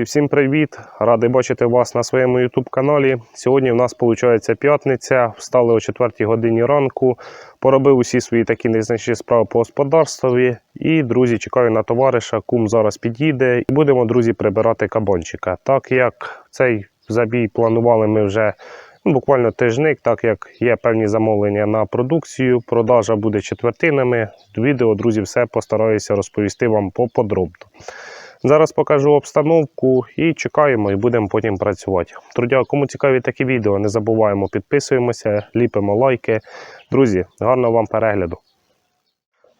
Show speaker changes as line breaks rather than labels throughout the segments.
Друзі, всім привіт! Радий бачити вас на своєму YouTube каналі. Сьогодні в нас виходить п'ятниця. Встали о 4 годині ранку. Поробив усі свої такі незначні справи по господарстві. І, друзі, чекаю на товариша. Кум зараз підійде. І будемо, друзі, прибирати кабанчика. Так як цей забій планували ми вже ну, буквально тижник, так як є певні замовлення на продукцію. Продажа буде четвертинами. Відео, друзі, все постараюся розповісти вам поподробно. Зараз покажу обстановку і чекаємо, і будемо потім працювати. Друзі, кому цікаві такі відео, не забуваємо, підписуємося, ліпимо лайки. Друзі, гарного вам перегляду.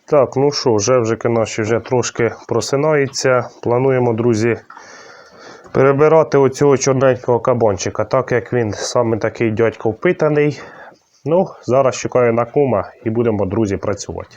Так, ну що, вже вже наші вже трошки просинаються. Плануємо, друзі, перебирати оцього чорненького кабанчика, так як він саме такий дядько впитаний. Ну, зараз чекаю на кума і будемо, друзі, працювати.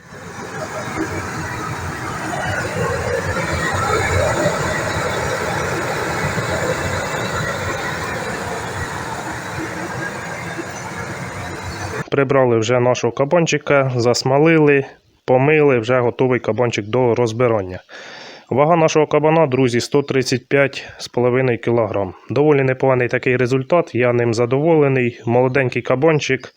Прибрали вже нашого кабанчика, засмалили, помили, вже готовий кабанчик до розбирання. Вага нашого кабана, друзі, 135,5 кг. Доволі непоганий такий результат, я ним задоволений. Молоденький кабанчик,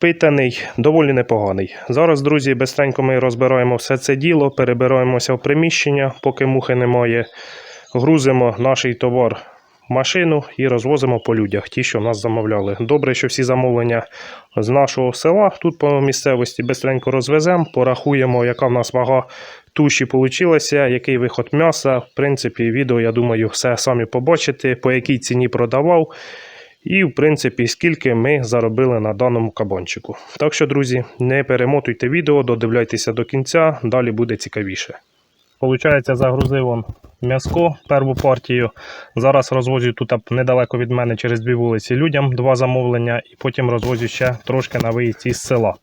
питаний, доволі непоганий. Зараз, друзі, безстренько ми розбираємо все це діло, перебираємося в приміщення, поки мухи немає. Грузимо наш товар машину і розвозимо по людях, ті, що в нас замовляли. Добре, що всі замовлення з нашого села тут по місцевості безстренько розвеземо, порахуємо, яка в нас вага туші вийшла, який виход м'яса. В принципі, відео, я думаю, все самі побачите, по якій ціні продавав. І, в принципі, скільки ми заробили на даному кабанчику. Так що, друзі, не перемотуйте відео, додивляйтеся до кінця, далі буде цікавіше. Получається, загрузив он м'яско перву партію. Зараз розвозю тут недалеко від мене через дві вулиці людям два замовлення, і потім розвозю ще трошки на виїзд із села.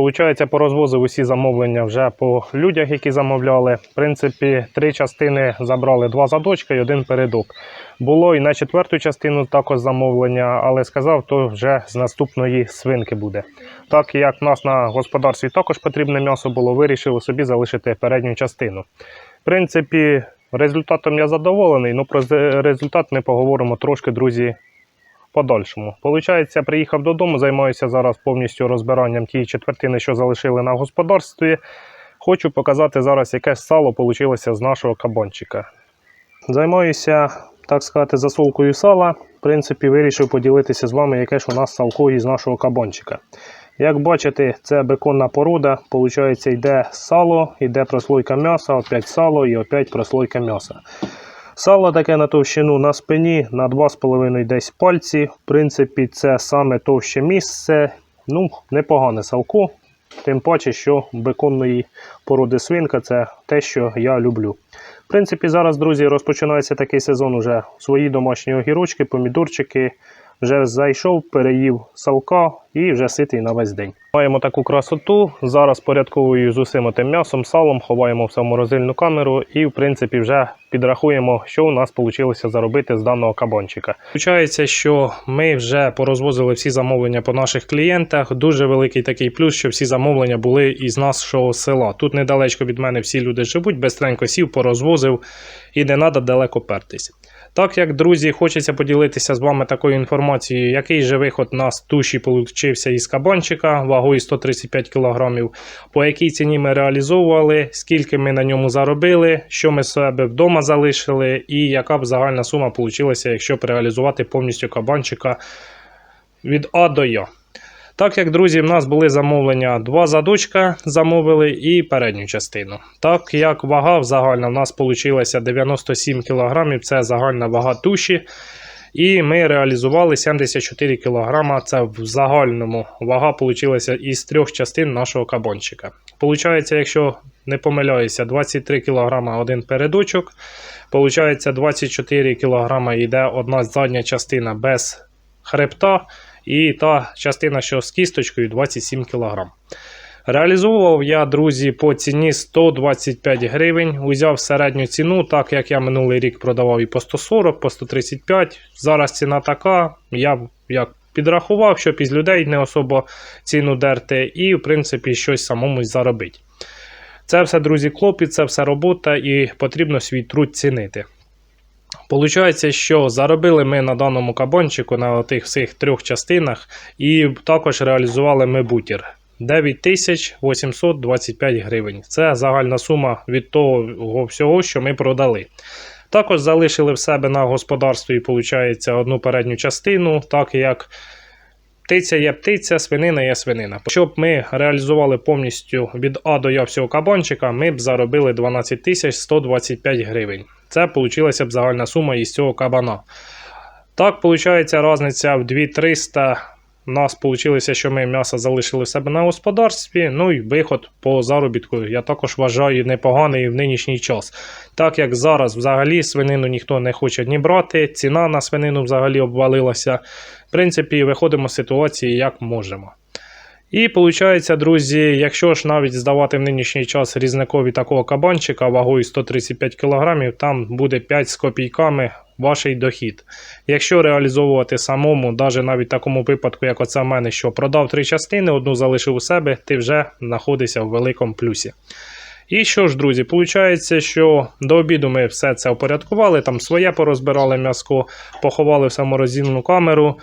Получається, порозвозив усі замовлення вже по людях, які замовляли. В принципі, три частини забрали два задочка і один передок. Було і на четверту частину також замовлення, але сказав, то вже з наступної свинки буде. Так як в нас на господарстві також потрібне м'ясо було, вирішили собі залишити передню частину. В принципі, результатом я задоволений, але про результат ми поговоримо трошки, друзі, подальшому. Получається, приїхав додому, займаюся зараз повністю розбиранням тієї четвертини, що залишили на господарстві. Хочу показати зараз, яке сало вийшло з нашого кабанчика. Займаюся, так сказати, засолкою сала. В принципі, вирішив поділитися з вами, яке ж у нас салко із нашого кабанчика. Як бачите, це беконна порода. Получається, йде сало, йде прослойка м'яса, опять сало і опять прослойка м'яса. Сало таке на товщину на спині на 2,5 десь пальці. В принципі, це саме товще місце. Ну, непогане салко. Тим паче, що беконної породи свинка це те, що я люблю. В принципі, зараз, друзі, розпочинається такий сезон уже свої домашні огірочки, помідорчики. Вже зайшов, переїв салка і вже ситий на весь день. Маємо таку красоту. Зараз порядковую з усім тим м'ясом, салом, ховаємо в морозильну камеру і, в принципі, вже підрахуємо, що у нас вийшло заробити з даного кабанчика. Получається, що ми вже порозвозили всі замовлення по наших клієнтах. Дуже великий такий плюс, що всі замовлення були із нашого села. Тут недалечко від мене всі люди живуть, безстренько сів, порозвозив і не треба далеко пертись. Так як, друзі, хочеться поділитися з вами такою інформацією, який же виход на туші получився із кабанчика вагою 135 кг, по якій ціні ми реалізовували, скільки ми на ньому заробили, що ми себе вдома залишили, і яка б загальна сума получилася, якщо б реалізувати повністю кабанчика від А до Я. Так як, друзі, в нас були замовлення два задочка, замовили і передню частину. Так як вага загальна в нас вийшла 97 кг, це загальна вага туші. І ми реалізували 74 кг. Це в загальному вага вийшла із трьох частин нашого кабанчика. Получається, якщо не помиляюся, 23 кг один передочок. Получається, 24 кг йде одна задня частина без хребта. І та частина, що з кісточкою 27 кг. Реалізовував я, друзі, по ціні 125 гривень. Узяв середню ціну, так як я минулий рік продавав і по 140, по 135. Зараз ціна така. Я як підрахував, щоб із людей не особо ціну дерти, і, в принципі, щось самому заробити. Це все, друзі, клопіт, це все робота, і потрібно свій труд цінити. Получається, що заробили ми на даному кабанчику на тих всіх трьох частинах, і також реалізували ми бутір 9825 гривень. Це загальна сума від того всього, що ми продали. Також залишили в себе на господарстві, виходить, одну передню частину, так як птиця є птиця, свинина є свинина. Щоб ми реалізували повністю від А до Я всього кабанчика, ми б заробили 12 125 гривень. Це получилася б загальна сума із цього кабана. Так, виходить, різниця в 2300. У нас вийшло, що ми м'ясо залишили в себе на господарстві. Ну і виход по заробітку, я також вважаю непоганий в нинішній час. Так як зараз взагалі свинину ніхто не хоче ні брати, ціна на свинину взагалі обвалилася. В принципі, виходимо з ситуації як можемо. І виходить, друзі, якщо ж навіть здавати в нинішній час різникові такого кабанчика вагою 135 кг, там буде 5 з копійками ваш дохід. Якщо реалізовувати самому, навіть навіть такому випадку, як оце в мене, що продав три частини, одну залишив у себе, ти вже знаходишся в великому плюсі. І що ж, друзі, виходить, що до обіду ми все це опорядкували, там своє порозбирали м'яско, поховали в саморозільну камеру.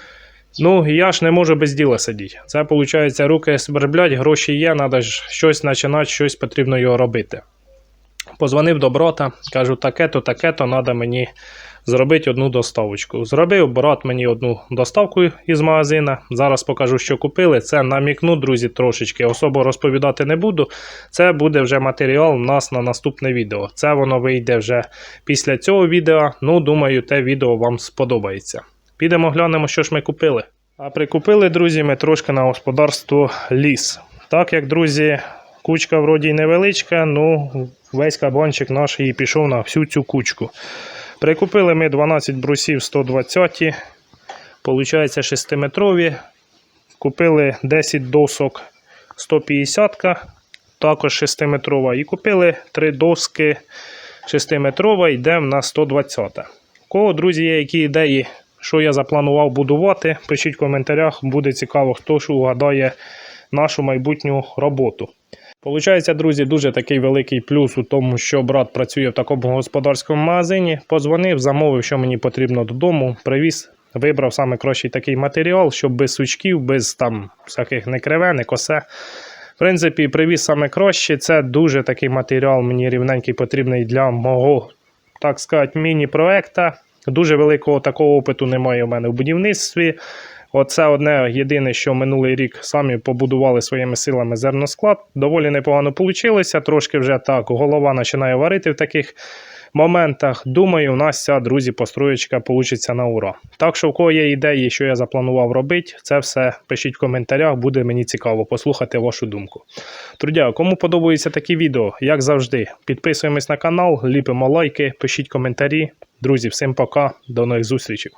Ну, я ж не можу без діла сидіти. Це, виходить, руки сверблять, гроші є, треба ж щось починати, щось потрібно його робити. Позвонив до брата, кажу, таке-то, таке-то, треба мені зробити одну доставочку. Зробив брат мені одну доставку із магазина. Зараз покажу, що купили. Це намікну, друзі, трошечки. Особо розповідати не буду. Це буде вже матеріал у нас на наступне відео. Це воно вийде вже після цього відео. Ну, думаю, те відео вам сподобається. Підемо глянемо, що ж ми купили. А прикупили, друзі, ми трошки на господарство ліс. Так як, друзі, кучка вроді невеличка, ну весь кабанчик наш і пішов на всю цю кучку. Прикупили ми 12 брусів 120, получається 6-метрові. Купили 10 досок 150, також 6-метрова. І купили 3 доски 6-метрова, йде на 120. У кого, друзі, є які ідеї, що я запланував будувати, пишіть в коментарях, буде цікаво, хто ж угадає нашу майбутню роботу. Получається, друзі, дуже такий великий плюс у тому, що брат працює в такому господарському магазині. Позвонив, замовив, що мені потрібно додому, привіз, вибрав саме кращий такий матеріал, щоб без сучків, без там всяких не криве, не косе. В принципі, привіз саме краще. Це дуже такий матеріал, мені рівненький потрібний для мого, так сказати, міні-проекта. Дуже великого такого опиту немає у мене в будівництві. Оце одне єдине, що минулий рік самі побудували своїми силами зерносклад. Доволі непогано вийшло. Трошки вже так голова починає варити в таких моментах. Думаю, у нас ця, друзі, построєчка вийде на ура. Так що, у кого є ідеї, що я запланував робити, це все пишіть в коментарях, буде мені цікаво послухати вашу думку. Трудя, кому подобаються такі відео, як завжди, підписуємось на канал, ліпимо лайки, пишіть коментарі. Друзі, всім пока, до нових зустрічей.